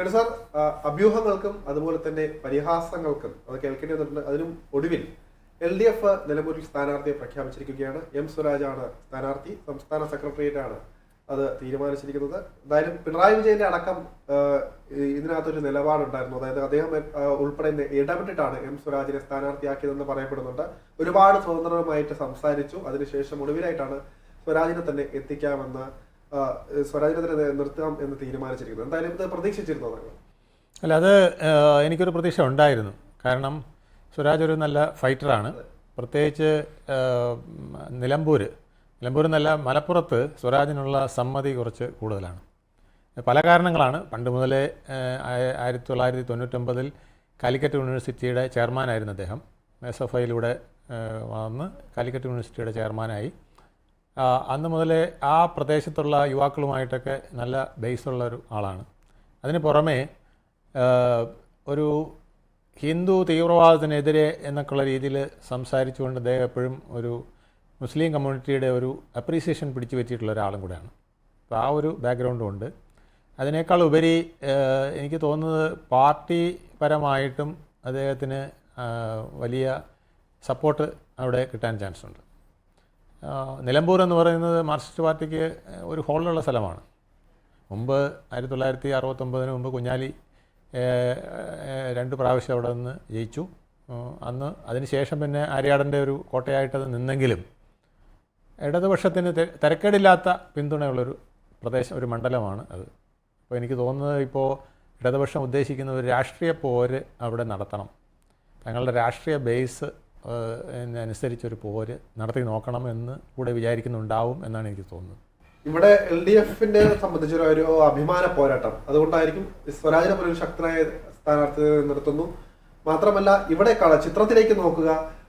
പിന്നെ സാർ അഭ്യൂഹങ്ങൾക്കും അതുപോലെ തന്നെ പരിഹാസങ്ങൾക്കും അത് കേൾക്കേണ്ടി വന്നിട്ടുണ്ട് അതിനും ഒടുവിൽ എൽ ഡി എഫ് നിലമ്പൂരിൽ സ്ഥാനാർത്ഥിയെ പ്രഖ്യാപിച്ചിരിക്കുകയാണ്. എം സ്വരാജാണ് സ്ഥാനാർത്ഥി സംസ്ഥാന സെക്രട്ടേറിയറ്റ് ആണ് അത് തീരുമാനിച്ചിരിക്കുന്നത്. എന്തായാലും പിണറായി വിജയന്റെ അടക്കം ഇതിനകത്തൊരു നിലപാടുണ്ടായിരുന്നു. അതായത് അദ്ദേഹം ഉൾപ്പെടെ ഇടപെട്ടിട്ടാണ് എം സ്വരാജിനെ സ്ഥാനാർത്ഥിയാക്കിയതെന്ന് പറയപ്പെടുന്നുണ്ട്. ഒരുപാട് സ്വതന്ത്രമായിട്ട് സംസാരിച്ചു. അതിനുശേഷം ഒടുവിലായിട്ടാണ് സ്വരാജിനെ തന്നെ എത്തിക്കാമെന്ന് സ്വരാജിനെ തന്നെ നിർത്താം എന്ന് തീരുമാനിച്ചിരിക്കുന്നത്. എന്തായാലും ഇത് പ്രതീക്ഷിച്ചിരുന്നതാണ് അല്ല അത് എനിക്കൊരു പ്രതീക്ഷ ഉണ്ടായിരുന്നു. കാരണം സ്വരാജ് ഒരു നല്ല ഫൈറ്ററാണ്. പ്രത്യേകിച്ച് നിലമ്പൂർ നിലമ്പൂർ എന്നല്ല മലപ്പുറത്ത് സ്വരാജിനുള്ള സമ്മതി കുറച്ച് കൂടുതലാണ്. പല കാരണങ്ങളാണ്. പണ്ട് മുതലേ ആയിരത്തി തൊള്ളായിരത്തി തൊണ്ണൂറ്റൊമ്പതിൽ കാലിക്കറ്റ് യൂണിവേഴ്സിറ്റിയുടെ ചെയർമാനായിരുന്നു അദ്ദേഹം. എസ് എഫ് ഐയിലൂടെ വന്ന് കാലിക്കറ്റ് യൂണിവേഴ്സിറ്റിയുടെ ചെയർമാനായി. അന്ന് മുതലേ ആ പ്രദേശത്തുള്ള യുവാക്കളുമായിട്ടൊക്കെ നല്ല ബേസുള്ള ഒരു ആളാണ്. അതിന് പുറമേ ഒരു ഹിന്ദു തീവ്രവാദത്തിനെതിരെ എന്നൊക്കെയുള്ള രീതിയിൽ സംസാരിച്ചുകൊണ്ട് അദ്ദേഹം എപ്പോഴും ഒരു മുസ്ലിം കമ്മ്യൂണിറ്റിയുടെ ഒരു അപ്രീസിയേഷൻ പിടിച്ചു വെച്ചിട്ടുള്ള ഒരാളും കൂടെയാണ്. അപ്പോൾ ആ ഒരു ബാക്ക്ഗ്രൗണ്ടും ഉണ്ട്. അതിനേക്കാൾ ഉപരി എനിക്ക് തോന്നുന്നത് പാർട്ടി പരമായിട്ടും അദ്ദേഹത്തിന് വലിയ സപ്പോർട്ട് അവിടെ കിട്ടാൻ ചാൻസ് ഉണ്ട് നിലമ്പൂർ എന്ന് പറയുന്നത് മാർക്സിസ്റ്റ് പാർട്ടിക്ക് ഒരു ഹോളിലുള്ള സ്ഥലമാണ്. മുമ്പ് ആയിരത്തി തൊള്ളായിരത്തി അറുപത്തൊമ്പതിന് മുമ്പ് കുഞ്ഞാലി രണ്ട് പ്രാവശ്യം അവിടെ നിന്ന് ജയിച്ചു. അന്ന് അതിന് ശേഷം പിന്നെ ആര്യാടന്റെ ഒരു കോട്ടയായിട്ടത് നിന്നെങ്കിലും ഇടതുപക്ഷത്തിന് തിരക്കേടില്ലാത്ത പിന്തുണയുള്ളൊരു പ്രദേശം ഒരു മണ്ഡലമാണ് അത്. അപ്പോൾ എനിക്ക് തോന്നുന്നത് ഇപ്പോൾ ഇടതുപക്ഷം ഉദ്ദേശിക്കുന്ന ഒരു രാഷ്ട്രീയ പോര് അവിടെ നടത്തണം. തങ്ങളുടെ രാഷ്ട്രീയ ബേസ് അനുസരിച്ചൊരു പോര് നടത്തി നോക്കണം എന്ന് കൂടെ വിചാരിക്കുന്നുണ്ടാവും എന്നാണ് എനിക്ക് തോന്നുന്നത്. ഇവിടെ എൽ ഡി എഫിനെ സംബന്ധിച്ചൊരു ഒരു അഭിമാന പോരാട്ടം. അതുകൊണ്ടായിരിക്കും സ്വരാജിനെ പോലെ ഒരു ശക്തനായ സ്ഥാനാർത്ഥി നിർത്തുന്നു. മാത്രമല്ല ഇവിടെ ചിത്രത്തിലേക്ക് നോക്കുക.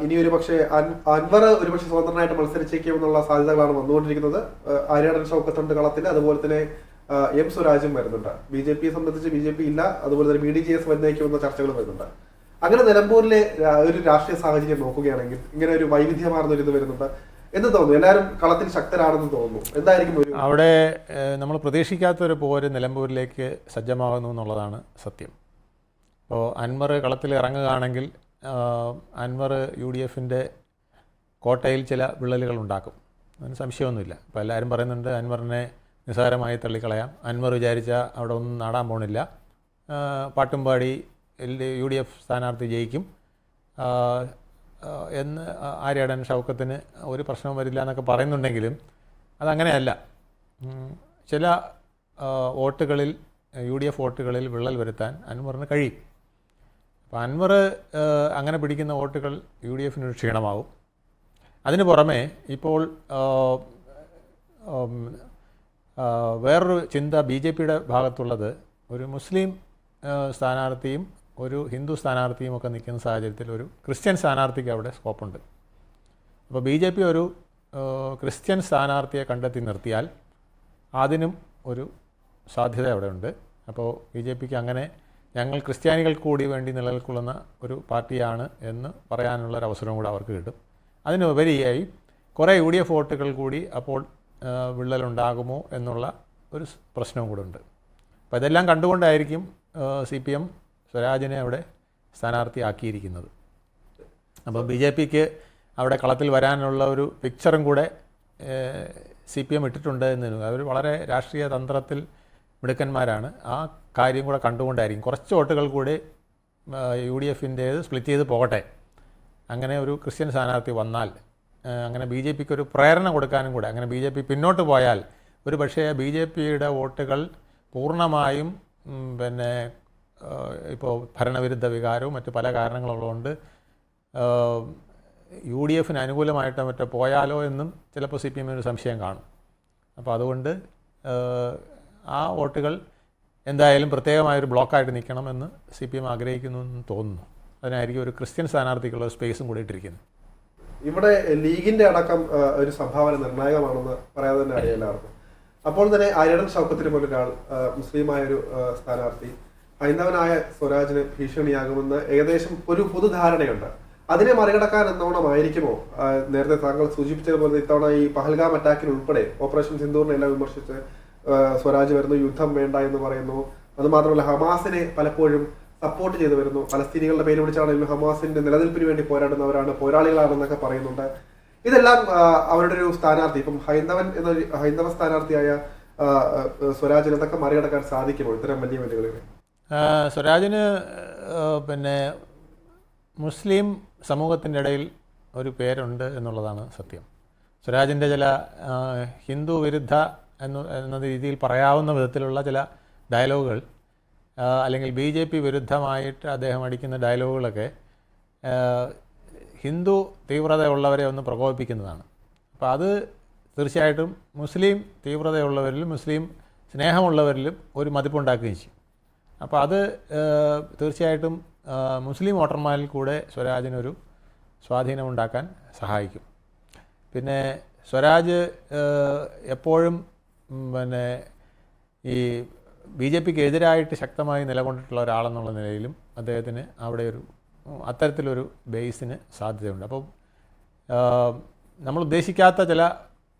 ഇനി ഒരു പക്ഷേ അൻ- അൻവർ ഒരുപക്ഷെ സ്വതന്ത്രനായിട്ട് മത്സരിച്ചേക്കുമെന്നുള്ള സാധ്യതകളാണ് വന്നുകൊണ്ടിരിക്കുന്നത്. ആര്യാടൻ ഷൗക്കത്തുണ്ട് കളത്തിൽ. അതുപോലെ തന്നെ എം സ്വരാജും വരുന്നുണ്ട്. ബി ജെ പിയെ സംബന്ധിച്ച് ബി ജെ പി ഇല്ല. അതുപോലെ തന്നെ ബി ഡി ജി എസ് വന്നേക്കുമെന്ന ചർച്ചകൾ വരുന്നുണ്ട്. അങ്ങനെ നിലമ്പൂരിലെ ഒരു രാഷ്ട്രീയ സാഹചര്യം നോക്കുകയാണെങ്കിൽ ഇങ്ങനെ ഒരു വൈവിധ്യമാർന്ന ഒരു ഇത് വരുന്നുണ്ട്. എന്ന് തോന്നുന്നു. എല്ലാവരും കളത്തിൽ ശക്തരാണെന്ന് തോന്നുന്നു. എന്തായിരിക്കും ഒരു അവിടെ നമ്മൾ നമ്മൾ പ്രതീക്ഷിക്കാത്തൊരു പോര് നിലമ്പൂരിലേക്ക് സജ്ജമാകുന്നു എന്നുള്ളതാണ് സത്യം. അപ്പോൾ അൻവർ കളത്തിൽ ഇറങ്ങുകയാണെങ്കിൽ അൻവർ യു ഡി എഫിന്റെ കോട്ടയിൽ ചില വിള്ളലുകൾ ഉണ്ടാക്കും. അതിന് സംശയമൊന്നുമില്ല. അപ്പോൾ എല്ലാവരും പറയുന്നുണ്ട് അൻവറിനെ നിസ്സാരമായി തള്ളിക്കളയാം. അൻവർ വിചാരിച്ച അവിടെ ഒന്നും നാടാൻ പോണില്ല. പാട്ടും പാടി യു ഡി എഫ് സ്ഥാനാർത്ഥി ജയിക്കും. എന്ന് ആര്യാടൻ ഷൗക്കത്തിന് ഒരു പ്രശ്നവും വരില്ല എന്നൊക്കെ പറയുന്നുണ്ടെങ്കിലും അതങ്ങനെയല്ല. ചില വോട്ടുകളിൽ യു ഡി എഫ് വോട്ടുകളിൽ വിള്ളൽ വരുത്താൻ അൻവറിന് കഴിയും. അപ്പോൾ അൻവർ അങ്ങനെ പിടിക്കുന്ന വോട്ടുകൾ യു ഡി എഫിന് ക്ഷീണമാവും. അതിന് പുറമെ ഇപ്പോൾ വേറൊരു ചിന്ത ബി ജെ പിയുടെ ഭാഗത്തുള്ളത് ഒരു മുസ്ലിം സ്ഥാനാർത്ഥിയും ഒരു ഹിന്ദു സ്ഥാനാർത്ഥിയും ഒക്കെ നിൽക്കുന്ന സാഹചര്യത്തിൽ ഒരു ക്രിസ്ത്യൻ സ്ഥാനാർത്ഥിക്ക് അവിടെ സ്കോപ്പുണ്ട്. അപ്പോൾ ബി ജെ പി ഒരു ക്രിസ്ത്യൻ സ്ഥാനാർത്ഥിയെ കണ്ടെത്തി നിർത്തിയാൽ അതിനും ഒരു സാധ്യത അവിടെ ഉണ്ട്. അപ്പോൾ ബി ജെ പിക്ക് അങ്ങനെ ഞങ്ങൾ ക്രിസ്ത്യാനികൾക്ക് കൂടി വേണ്ടി നിലനിൽക്കൊള്ളുന്ന ഒരു പാർട്ടിയാണ് എന്ന് പറയാനുള്ള ഒരു അവസരവും കൂടെ അവർക്ക് കിട്ടും. അതിനുപരിയായി കുറേ യു ഡി എഫ് വോട്ടുകൾ കൂടി അപ്പോൾ വിള്ളലുണ്ടാകുമോ എന്നുള്ള ഒരു പ്രശ്നവും കൂടെ ഉണ്ട്. അപ്പോൾ ഇതെല്ലാം കണ്ടുകൊണ്ടായിരിക്കും സി പി എം സ്വരാജിനെ അവിടെ സ്ഥാനാർത്ഥിയാക്കിയിരിക്കുന്നത്. അപ്പോൾ ബി ജെ പിക്ക് അവിടെ കളത്തിൽ വരാനുള്ള ഒരു പിക്ചറും കൂടെ സി പി എം ഇട്ടിട്ടുണ്ട് എന്ന് അവർ വളരെ രാഷ്ട്രീയ തന്ത്രത്തിൽ മിടുക്കന്മാരാണ്. ആ കാര്യം കൂടെ കണ്ടുകൊണ്ടായിരിക്കും. കുറച്ച് വോട്ടുകൾ കൂടി യു ഡി എഫിന്റേത് സ്പ്ലിറ്റ് ചെയ്ത് പോകട്ടെ. അങ്ങനെ ഒരു ക്രിസ്ത്യൻ സ്ഥാനാർത്ഥി വന്നാൽ അങ്ങനെ ബി ജെ പിക്ക് ഒരു പ്രേരണ കൊടുക്കാനും കൂടെ അങ്ങനെ ബി ജെ പി പിന്നോട്ട് പോയാൽ ഒരു പക്ഷേ ബി ജെ പിയുടെ വോട്ടുകൾ പൂർണമായും പിന്നെ ഇപ്പോൾ ഭരണവിരുദ്ധ വികാരവും മറ്റ് പല കാരണങ്ങളുള്ളതുകൊണ്ട് യു ഡി എഫിന് അനുകൂലമായിട്ട് മറ്റോ പോയാലോ എന്നും ചിലപ്പോൾ സി പി എമ്മിന് സംശയം കാണും. അപ്പോൾ അതുകൊണ്ട് ആ വോട്ടുകൾ എന്തായാലും പ്രത്യേകമായൊരു ബ്ലോക്കായിട്ട് നിൽക്കണമെന്ന് സി പി എം ആഗ്രഹിക്കുന്നു എന്ന് തോന്നുന്നു. അതിനായിരിക്കും ഒരു ക്രിസ്ത്യൻ സ്ഥാനാർത്ഥിക്കുള്ള സ്പേസും കൂടി ഇട്ടിരിക്കുന്നത്. ഇവിടെ ലീഗിന്റെ അടക്കം ഒരു സംഭാവന നിർണായകമാണെന്ന് പറയാതെ തന്നെ അറിയാം അപ്പോൾ തന്നെ ആര്യടൻ ഷൗക്കത്തിന് പോലൊരാൾ മുസ്ലിമായ ഒരു സ്ഥാനാർത്ഥി ഹൈന്ദവനായ സ്വരാജിന് ഭീഷണിയാകുമെന്ന് ഏകദേശം ഒരു പൊതുധാരണയുണ്ട്. അതിനെ മറികടക്കാൻ എന്നോണമായിരിക്കുമോ? നേരത്തെ താങ്കൾ സൂചിപ്പിച്ചതുപോലെ ഇത്തവണ ഈ പഹൽഗാം അറ്റാക്കിന് ഉൾപ്പെടെ ഓപ്പറേഷൻ സിന്ധൂറിനെ എല്ലാം വിമർശിച്ച് സ്വരാജ് വരുന്നു യുദ്ധം വേണ്ട എന്ന് പറയുന്നു. അതുമാത്രമല്ല ഹമാസിനെ പലപ്പോഴും സപ്പോർട്ട് ചെയ്തു വരുന്നു. പലസ്തീനികളുടെ പേര് വിളിച്ചാണെങ്കിലും ഹമാസിന്റെ നിലനിൽപ്പിന് വേണ്ടി പോരാടുന്നവരാണ് പോരാളികളാണെന്നൊക്കെ പറയുന്നുണ്ട്. ഇതെല്ലാം അവരുടെ ഒരു സ്ഥാനാർത്ഥി. ഇപ്പം ഹൈന്ദവൻ എന്ന ഹൈന്ദവ സ്ഥാനാർത്ഥിയായ സ്വരാജിനെ ആ, മറികടക്കാൻ സാധിക്കുമോ? ഇത്തരം വലിയ വെല്ലുവിളികളെ സ്വരാജിന് പിന്നെ മുസ്ലിം സമൂഹത്തിന്റെ ഇടയിൽ ഒരു പേരുണ്ട് എന്നുള്ളതാണ് സത്യം. സ്വരാജിന്റെ ചില ഹിന്ദു വിരുദ്ധ എന്ന എന്ന രീതിയിൽ പറയാവുന്ന വിധത്തിലുള്ള ചില ഡയലോഗുകൾ അല്ലെങ്കിൽ ബി ജെ പി വിരുദ്ധമായിട്ട് അദ്ദേഹം അടിക്കുന്ന ഡയലോഗുകളൊക്കെ ഹിന്ദു തീവ്രതയുള്ളവരെ ഒന്ന് പ്രകോപിപ്പിക്കുന്നതാണ്. അപ്പോൾ അത് തീർച്ചയായിട്ടും മുസ്ലിം തീവ്രതയുള്ളവരിലും മുസ്ലിം സ്നേഹമുള്ളവരിലും ഒരു മതിപ്പുണ്ടാക്കുകയും ചെയ്യും. അപ്പോൾ അത് തീർച്ചയായിട്ടും മുസ്ലിം വോട്ടർമാരിൽ കൂടെ സ്വരാജിനൊരു സ്വാധീനമുണ്ടാക്കാൻ സഹായിക്കും. പിന്നെ സ്വരാജ് എപ്പോഴും പിന്നെ ഈ ബി ജെ പിക്ക് എതിരായിട്ട് ശക്തമായി നിലകൊണ്ടിട്ടുള്ള ഒരാളെന്നുള്ള നിലയിലും അദ്ദേഹത്തിന് അവിടെ ഒരു അത്തരത്തിലൊരു ബേസിന് സാധ്യതയുണ്ട്. അപ്പോൾ നമ്മൾ ഉദ്ദേശിക്കാത്ത ചില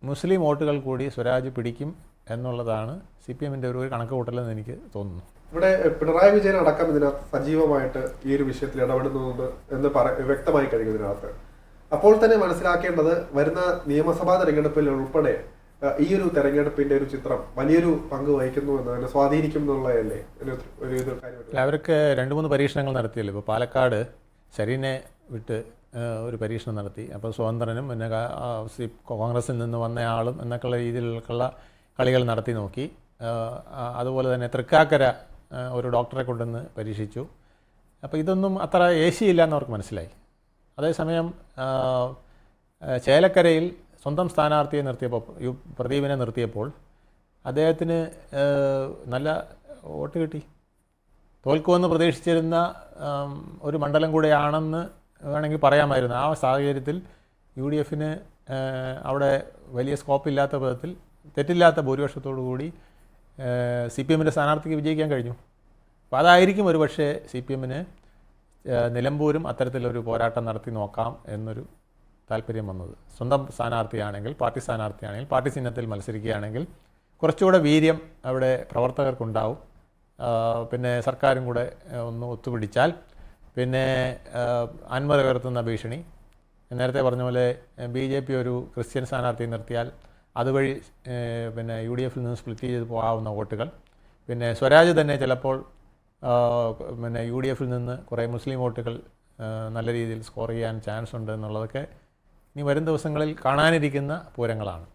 മുസ്ലിം വോട്ടുകൾ കൂടി സ്വരാജ് പിടിക്കും എന്നുള്ളതാണ് സി പി എമ്മിന്റെ ഒരു കണക്ക് കൂട്ടലെന്ന് എനിക്ക് തോന്നുന്നു. ഇവിടെ പിണറായി വിജയൻ അടക്കം ഇതിനകത്ത് സജീവമായിട്ട് ഈ ഒരു വിഷയത്തിൽ ഇടപെടുന്നുണ്ട് എന്ന് പറ വ്യക്തമായി കഴിഞ്ഞു ഇതിനകത്ത്. അപ്പോൾ തന്നെ മനസ്സിലാക്കേണ്ടത് വരുന്ന നിയമസഭാ തെരഞ്ഞെടുപ്പിൽ ഉൾപ്പെടെ ഈ ഒരു തെരഞ്ഞെടുപ്പിന്റെ ഒരു ചിത്രം വലിയൊരു പങ്ക് വഹിക്കുന്നു എന്ന് തന്നെ സ്വാധീനിക്കും എന്നുള്ളതല്ലേ? ഒരു അവർക്ക് രണ്ട് മൂന്ന് പരീക്ഷണങ്ങൾ നടത്തിയല്ലോ? ഇപ്പോൾ പാലക്കാട് ശരീനെ വിട്ട് ഒരു പരീക്ഷണം നടത്തി. അപ്പോൾ സ്വതന്ത്രനും പിന്നെ കോൺഗ്രസിൽ നിന്ന് വന്ന ആളും എന്നൊക്കെയുള്ള രീതിയിലുള്ള കളികൾ നടത്തി നോക്കി. അതുപോലെ തന്നെ തൃക്കാക്കര ഒരു ഡോക്ടറെ കൊണ്ടുവന്ന് പരീക്ഷിച്ചു. അപ്പോൾ ഇതൊന്നും അത്ര ഏശിയില്ല എന്ന് അവർക്ക് മനസ്സിലായി. അതേസമയം ചേലക്കരയിൽ സ്വന്തം സ്ഥാനാർത്ഥിയെ നിർത്തിയപ്പോൾ യു പ്രദീപിനെ നിർത്തിയപ്പോൾ അദ്ദേഹത്തിന് നല്ല വോട്ട് കിട്ടി. തോൽക്കുമെന്ന് പ്രതീക്ഷിച്ചിരുന്ന ഒരു മണ്ഡലം കൂടെയാണെന്ന് വേണമെങ്കിൽ പറയാമായിരുന്നു. ആ സാഹചര്യത്തിൽ യു ഡി എഫിന് അവിടെ വലിയ സ്കോപ്പ് ഇല്ലാത്ത വിധത്തിൽ തെറ്റില്ലാത്ത ഭൂരിപക്ഷത്തോടു കൂടി സി പി എമ്മിന്റെ സ്ഥാനാർത്ഥിക്ക് വിജയിക്കാൻ കഴിഞ്ഞു. അപ്പോൾ അതായിരിക്കും ഒരു പക്ഷേ സി പി എമ്മിന് നിലമ്പൂരും അത്തരത്തിലൊരു പോരാട്ടം നടത്തി നോക്കാം എന്നൊരു താല്പര്യം വന്നത്. സ്വന്തം സ്ഥാനാർത്ഥിയാണെങ്കിൽ പാർട്ടി സ്ഥാനാർത്ഥിയാണെങ്കിൽ പാർട്ടി ചിഹ്നത്തിൽ മത്സരിക്കുകയാണെങ്കിൽ കുറച്ചുകൂടെ വീര്യം അവിടെ പ്രവർത്തകർക്കുണ്ടാവും. പിന്നെ സർക്കാരും കൂടെ ഒന്ന് ഒത്തുപിടിച്ചാൽ പിന്നെ കയർത്തുന്ന ഉയർത്തുന്ന ഭീഷണി. നേരത്തെ പറഞ്ഞ പോലെ ബി ജെ പി ഒരു ക്രിസ്ത്യൻ സ്ഥാനാർത്ഥിയെ നിർത്തിയാൽ അതുവഴി പിന്നെ യു ഡി എഫിൽ നിന്ന് സ്പ്ലിറ്റ് ചെയ്ത് പോകാവുന്ന വോട്ടുകൾ. പിന്നെ സ്വരാജ് തന്നെ ചിലപ്പോൾ പിന്നെ യു ഡി എഫിൽ നിന്ന് കുറേ മുസ്ലിം വോട്ടുകൾ നല്ല രീതിയിൽ സ്കോർ ചെയ്യാൻ ചാൻസ് ഉണ്ട് എന്നുള്ളതൊക്കെ ഇനി വരും ദിവസങ്ങളിൽ കാണാനിരിക്കുന്ന പൂരങ്ങളാണ്.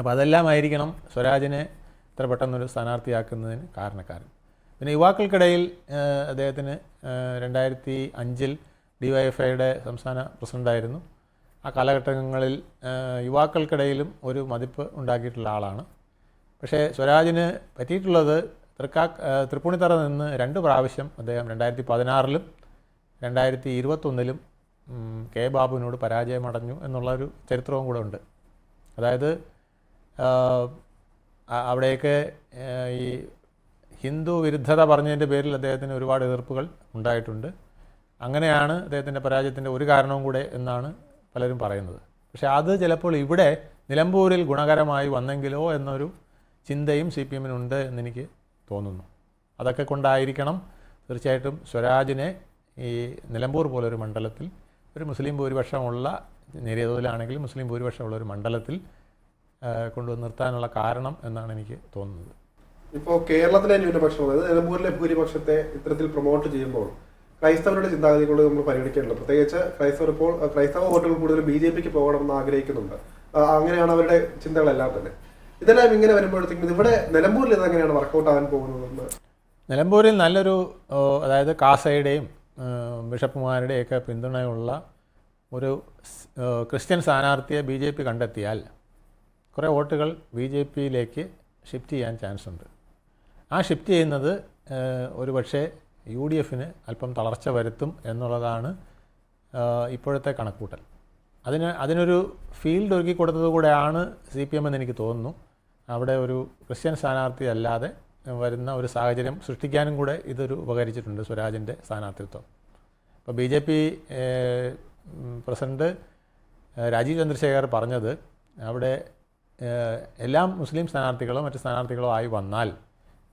അപ്പോൾ അതെല്ലാം ആയിരിക്കണം സ്വരാജിനെ ഇത്ര പെട്ടെന്നൊരു സ്ഥാനാർത്ഥിയാക്കുന്നതിന് കാരണക്കാരൻ. പിന്നെ യുവാക്കൾക്കിടയിൽ അദ്ദേഹത്തിന് രണ്ടായിരത്തി അഞ്ചിൽ ഡി വൈ എഫ് ഐയുടെ സംസ്ഥാന പ്രസിഡന്റായിരുന്നു ആ കാലഘട്ടങ്ങളിൽ യുവാക്കൾക്കിടയിലും ഒരു മതിപ്പ് ഉണ്ടാക്കിയിട്ടുള്ള ആളാണ്. പക്ഷേ സ്വരാജിന് പറ്റിയിട്ടുള്ളത് തൃക്കാ തൃപ്പൂണിത്തറ നിന്ന് രണ്ട് പ്രാവശ്യം അദ്ദേഹം രണ്ടായിരത്തി പതിനാറിലും രണ്ടായിരത്തി ഇരുപത്തൊന്നിലും കെ ബാബുവിനോട് പരാജയമടഞ്ഞു എന്നുള്ളൊരു ചരിത്രവും കൂടെ ഉണ്ട്. അതായത് അവിടെയൊക്കെ ഈ ഹിന്ദു വിരുദ്ധത പറഞ്ഞതിന്റെ പേരിൽ അദ്ദേഹത്തിന് ഒരുപാട് എതിർപ്പുകൾ ഉണ്ടായിട്ടുണ്ട്. അങ്ങനെയാണ് അദ്ദേഹത്തിന്റെ പരാജയത്തിന്റെ ഒരു കാരണവും കൂടെ എന്നാണ് പലരും പറയുന്നത്. പക്ഷേ അത് ചിലപ്പോൾ ഇവിടെ നിലമ്പൂരിൽ ഗുണകരമായി വന്നെങ്കിലോ എന്നൊരു ചിന്തയും സി പി എമ്മിനുണ്ട് എന്നെനിക്ക് തോന്നുന്നു. അതൊക്കെ കൊണ്ടായിരിക്കണം തീർച്ചയായിട്ടും സ്വരാജിനെ ഈ നിലമ്പൂർ പോലൊരു മണ്ഡലത്തിൽ ഒരു മുസ്ലിം ഭൂരിപക്ഷമുള്ള നേരിയ തോതിലാണെങ്കിലും മുസ്ലിം ഭൂരിപക്ഷമുള്ള ഒരു മണ്ഡലത്തിൽ കൊണ്ടുവന്ന് നിർത്താനുള്ള കാരണം എന്നാണ് എനിക്ക് തോന്നുന്നത്. ഇപ്പോൾ കേരളത്തിലെ ന്യൂനപക്ഷം അതായത് നിലമ്പൂരിലെ ഭൂരിപക്ഷത്തെ ഇത്തരത്തിൽ പ്രൊമോട്ട് ചെയ്യുമ്പോൾ ക്രൈസ്തവരുടെ ചിന്താഗതി കൊണ്ട് നമ്മൾ പരിഗണിക്കേണ്ടത് പ്രത്യേകിച്ച് ക്രൈസ്തവർ ഇപ്പോൾ ക്രൈസ്തവ വോട്ടുകൾ കൂടുതൽ ബി ജെ പിക്ക് പോകണമെന്ന് ആഗ്രഹിക്കുന്നുണ്ട്. അങ്ങനെയാണ് അവരുടെ ചിന്തകളെല്ലാം തന്നെ. ഇതെല്ലാം ഇങ്ങനെ വരുമ്പോഴത്തേക്കും ഇവിടെ നിലമ്പൂരിൽ ഇത് എങ്ങനെയാണ് വർക്കൗട്ട് ആവാൻ പോകുന്നതെന്ന്? നിലമ്പൂരിൽ നല്ലൊരു അതായത് കാസയുടെയും ബിഷപ്പുമാരുടെയൊക്കെ പിന്തുണയുള്ള ഒരു ക്രിസ്ത്യൻ സ്ഥാനാർത്ഥിയെ ബി ജെ പി കണ്ടെത്തിയാൽ കുറേ വോട്ടുകൾ ബി ജെ പിയിലേക്ക് ഷിഫ്റ്റ് ചെയ്യാൻ ചാൻസ് ഉണ്ട് ആ ഷിഫ്റ്റ് ചെയ്യുന്നത് ആ, ഒരു പക്ഷേ യു ഡി എഫിന് അല്പം തളർച്ച വരുത്തും എന്നുള്ളതാണ് ഇപ്പോഴത്തെ കണക്കൂട്ടൽ അതിന് അതിനൊരു ഫീൽഡ് ഒരുക്കി കൊടുത്തത് കൂടെയാണ് സി പി എം എന്ന് എനിക്ക് തോന്നുന്നു. അവിടെ ഒരു ക്രിസ്ത്യൻ സ്ഥാനാർത്ഥി അല്ലാതെ വരുന്ന ഒരു സാഹചര്യം സൃഷ്ടിക്കാനും കൂടെ ഇതൊരു ഉപകരിച്ചിട്ടുണ്ട് സ്വരാജിന്റെ സ്ഥാനാർത്ഥിത്വം. ഇപ്പോൾ B J P president Rajeev Chandrasekhar പറഞ്ഞത് അവിടെ എല്ലാം എല്ലാ മുസ്ലിം സ്ഥാനാർത്ഥികളോ മറ്റ് സ്ഥാനാർത്ഥികളോ ആയി വന്നാൽ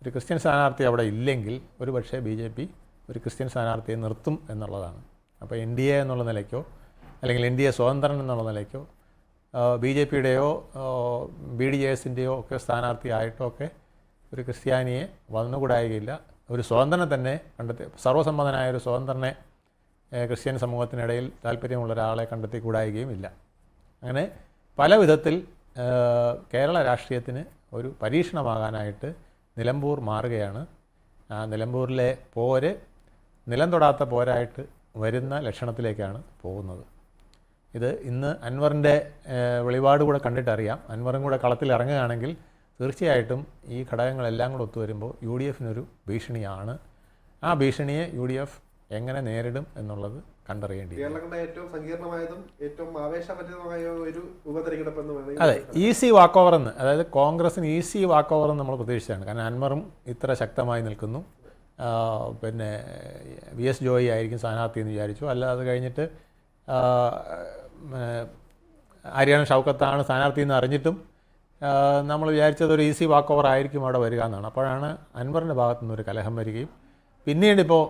ഒരു ക്രിസ്ത്യൻ സ്ഥാനാർത്ഥി അവിടെ ഇല്ലെങ്കിൽ ഒരു പക്ഷേ ബി ജെ പി ഒരു ക്രിസ്ത്യൻ സ്ഥാനാർത്ഥിയെ നിർത്തും എന്നുള്ളതാണ്. അപ്പോൾ എൻ ഡി എ എന്നുള്ള നിലയ്ക്കോ അല്ലെങ്കിൽ എൻ ഡി എ സ്വതന്ത്രൻ എന്നുള്ള നിലയ്ക്കോ ബി ജെ പിയുടെയോ ബി ഡി എസിന്റെയോ ഒക്കെ സ്ഥാനാർത്ഥിയായിട്ടോ ഒക്കെ ഒരു ക്രിസ്ത്യാനിയെ വന്നുകൂടായികയില്ല. ഒരു സ്വതന്ത്രനെ തന്നെ കണ്ടെത്തി സർവസമ്മതനായ ഒരു സ്വതന്ത്രനെ ക്രിസ്ത്യൻ സമൂഹത്തിനിടയിൽ താല്പര്യമുള്ള ഒരാളെ കണ്ടെത്തി കൂടായികയും ഇല്ല അങ്ങനെ പല വിധത്തിൽ കേരള രാഷ്ട്രീയത്തിന് ഒരു പരീക്ഷണമാകാനായിട്ട് നിലമ്പൂർ മാറുകയാണ്. ആ നിലമ്പൂരിലെ പോര് നിലം തൊടാത്ത പോരായിട്ട് വരുന്ന ലക്ഷണത്തിലേക്കാണ് പോകുന്നത്. ഇത് ഇന്ന് അൻവറിന്റെ വെളിപാട് കൂടെ കണ്ടിട്ടറിയാം. അൻവറും കൂടെ കളത്തിൽ ഇറങ്ങുകയാണെങ്കിൽ തീർച്ചയായിട്ടും ഈ ഘടകങ്ങളെല്ലാം കൂടെ ഒത്തുവരുമ്പോൾ യു ഡി എഫിനൊരു ഭീഷണിയാണ്. ആ ഭീഷണിയെ യു ഡി എഫ് എങ്ങനെ നേരിടും എന്നുള്ളത് കണ്ടറിയേണ്ടി അതെ ഈസി വാക്ക് ഓവർ എന്ന് അതായത് കോൺഗ്രസിന് ഈസി വാക്ക് ഓവർ എന്ന് നമ്മൾ പ്രതീക്ഷിച്ചാണ് കാരണം അൻവറും ഇത്ര ശക്തമായി നിൽക്കുന്നു. പിന്നെ വി എസ് ജോയി ആയിരിക്കും സ്ഥാനാർത്ഥി എന്ന് വിചാരിച്ചു. അല്ല അത് കഴിഞ്ഞിട്ട് ഹരിയാന ആര്യാണ ഷൗക്കത്താണ് സ്ഥാനാർത്ഥി എന്ന് അറിഞ്ഞിട്ടും നമ്മൾ വിചാരിച്ചത് ഒരു ഈസി വാക്ക് ഓവർ ആയിരിക്കും അവിടെ വരിക എന്നാണ്. അപ്പോഴാണ് അൻവറിന്റെ ഭാഗത്തു ഒരു കലഹം വരികയും പിന്നീട് ഇപ്പോൾ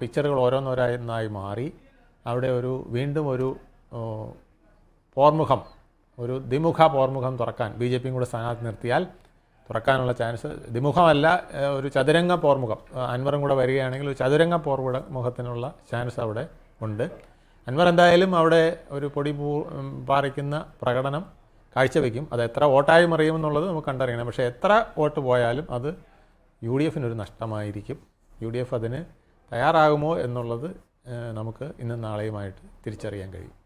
പിക്ചറുകൾ ഓരോന്നോരോന്നായി മാറി. അവിടെ ഒരു വീണ്ടും ഒരു പോർമുഖം ഒരു ദ്വിമുഖ പോർമുഖം തുറക്കാൻ ബി ജെ പിയും കൂടെ സ്ഥാനാർത്ഥി നിർത്തിയാൽ തുറക്കാനുള്ള ചാൻസ്. ദ്വിമുഖമല്ല ഒരു ചതുരംഗ പോർമുഖം. അൻവറും കൂടെ വരികയാണെങ്കിൽ ഒരു ചതുരംഗ പോർമുഖത്തിനുള്ള ചാൻസ് അവിടെ ഉണ്ട്. അൻവർ എന്തായാലും അവിടെ ഒരു പൊടി പൂ പാറിക്കുന്ന പ്രകടനം കാഴ്ചവെക്കും. അത് എത്ര വോട്ടായി മറിയുമെന്നുള്ളത് നമുക്ക് കണ്ടറിയണം. പക്ഷേ എത്ര വോട്ട് പോയാലും അത് യു ഡി എഫിനൊരു നഷ്ടമായിരിക്കും. യു ഡി എഫ് അതിന് തയ്യാറാകുമോ എന്നുള്ളത് നമുക്ക് ഇന്നും നാളെയുമായിട്ട് തിരിച്ചറിയാൻ കഴിയും.